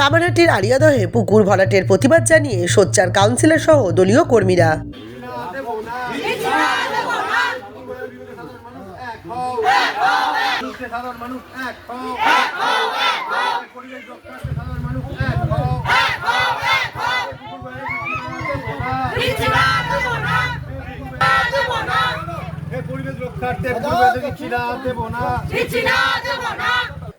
কামারহাটির আড়িয়াদহে পুকুর ভরাটের প্রতিবাদ জানিয়ে সোচ্চার কাউন্সিলর সহ দলীয় কর্মীরা। পরিবেশ রক্ষার্থে পরিবেশ দিচ্ছি না। দেবো না।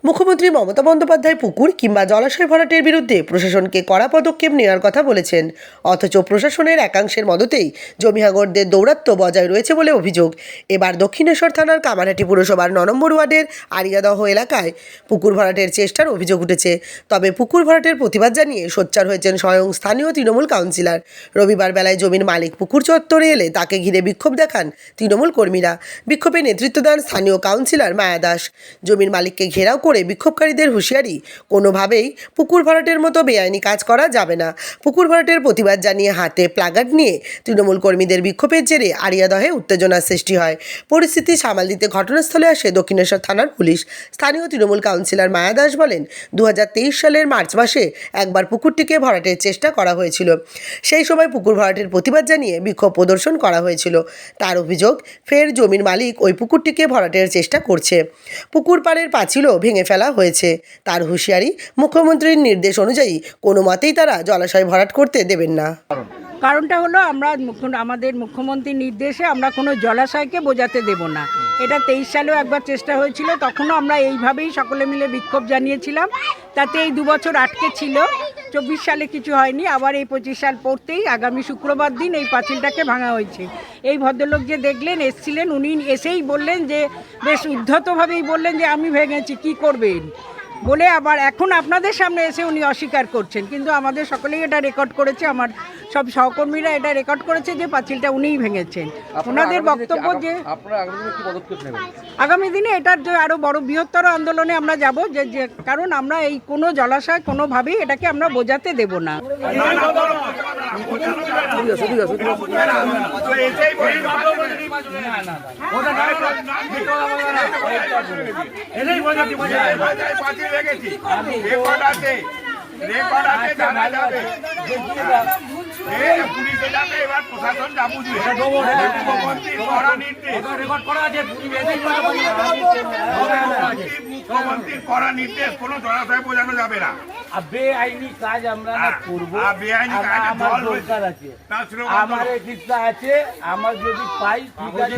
মুখ্যমন্ত্রী মমতা বন্দ্যোপাধ্যায় পুকুর কিংবা জলাশয় ভরাটের বিরুদ্ধে প্রশাসনকে কড়া পদক্ষেপ নেওয়ার কথা বলেছেন। অথচ প্রশাসনের একাংশের মদতেই জমিহাগরদের দৌরাত্ম্য বজায় রয়েছে বলে অভিযোগ। এবার দক্ষিণেশ্বর থানার কামারহাটি পুরসভার ন নম্বর ওয়ার্ডের আরিয়াদহ এলাকায় পুকুর ভরাটের চেষ্টার অভিযোগ উঠেছে। তবে পুকুর ভরাটের প্রতিবাদ জানিয়ে সোচ্চার হয়েছেন স্বয়ং স্থানীয় তৃণমূল কাউন্সিলর। রবিবার বেলায় জমির মালিক পুকুর চত্বরে এলে তাকে ঘিরে বিক্ষোভ দেখান তৃণমূল কর্মীরা। বিক্ষোভে নেতৃত্ব দেন স্থানীয় কাউন্সিলর মায়া দাস। জমির মালিককে ঘেরাও করে বিক্ষোভকারীদের হুঁশিয়ারি। কোনোভাবেই পুকুর ভরাটের মতো বেআইনি কাজ করা যাবে না। পুকুর ভরাটের প্রতিবাদ জানিয়ে হাতে প্লাগার্ড নিয়ে তৃণমূল কর্মীদের বিক্ষোভের জেরে আড়িয়াদহে উত্তেজনার সৃষ্টি হয়। পরিস্থিতি সামাল দিতে ঘটনাস্থলে আসে দক্ষিণেশ্বর থানার পুলিশ। স্থানীয় তৃণমূল কাউন্সিলর মায়া দাস বলেন দু হাজার তেইশ সালের মার্চ মাসে একবার পুকুরটিকে ভরাটের চেষ্টা করা হয়েছিল। সেই সময় পুকুর ভরাটের প্রতিবাদ জানিয়ে বিক্ষোভ প্রদর্শন করা হয়েছিল। তার অভিযোগ, ফের জমির মালিক ওই পুকুরটিকে ভরাটের চেষ্টা করছে। পুকুর পাড়ের পাঁচিলও ভেঙে ফেলা হয়েছে। তার হুঁশিয়ারি মুখ্যমন্ত্রীর নির্দেশ অনুযায়ী কোনো মতেই তারা জলাশয় ভরাট করতে দেবেন না। কারণটা হলো আমরা আমাদের মুখ্যমন্ত্রীর নির্দেশে আমরা কোনো জলাশয়কে বোঝাতে দেব না। এটা তেইশ সালেও একবার চেষ্টা হয়েছিল, তখনও আমরা এইভাবেই সকলে মিলে বিক্ষোভ জানিয়েছিলাম। তাতে এই দুবছর আটকে ছিল। চব্বিশ সালে কিছু হয়নি, আবার এই পঁচিশ সাল পড়তেই আগামী শুক্রবার দিন এই পাঁচিলটাকে ভাঙা হয়েছে। এই ভদ্রলোক যে দেখলেন, এসছিলেন, উনি এসেই বললেন যে, বেশ উদ্ধতভাবেই বললেন যে, আমি ভেঙেছি, কি করবেন? বলে আবার এখন আপনাদের সামনে এসে উনি অস্বীকার করছেন। কিন্তু আমাদের সকলেই এটা রেকর্ড করেছে আমার সব সহকর্মীরা এটা রেকর্ড করেছে যে পাঁচিলটা উনিই ভেঙেছেন। ওনাদের বক্তব্য যে আগামী দিনে কি পদক্ষেপ নেবেন? আগামী দিনে এটার যে আরও বড় বৃহত্তর আন্দোলনে আমরা যাব যে যে কারণ আমরা এই কোনো জলাশয় কোনোভাবেই এটাকে আমরা বোঝাতে দেব না। রেকর্ড আছে। রেকর্ড আছে জানা যাবে। পুলিশে যাবে এবার প্রশাসন যা বুঝবে মুখ্যমন্ত্রীর কড়া নির্দেশ। মুখ্যমন্ত্রীর কড়া নির্দেশ। কোনো জলাশয় বোঝানো যাবে না। বেআইনি কাজ আমরা করব। আমার দরকার আছে। আমার। আছে আমার যদি পাই ঠিক আছে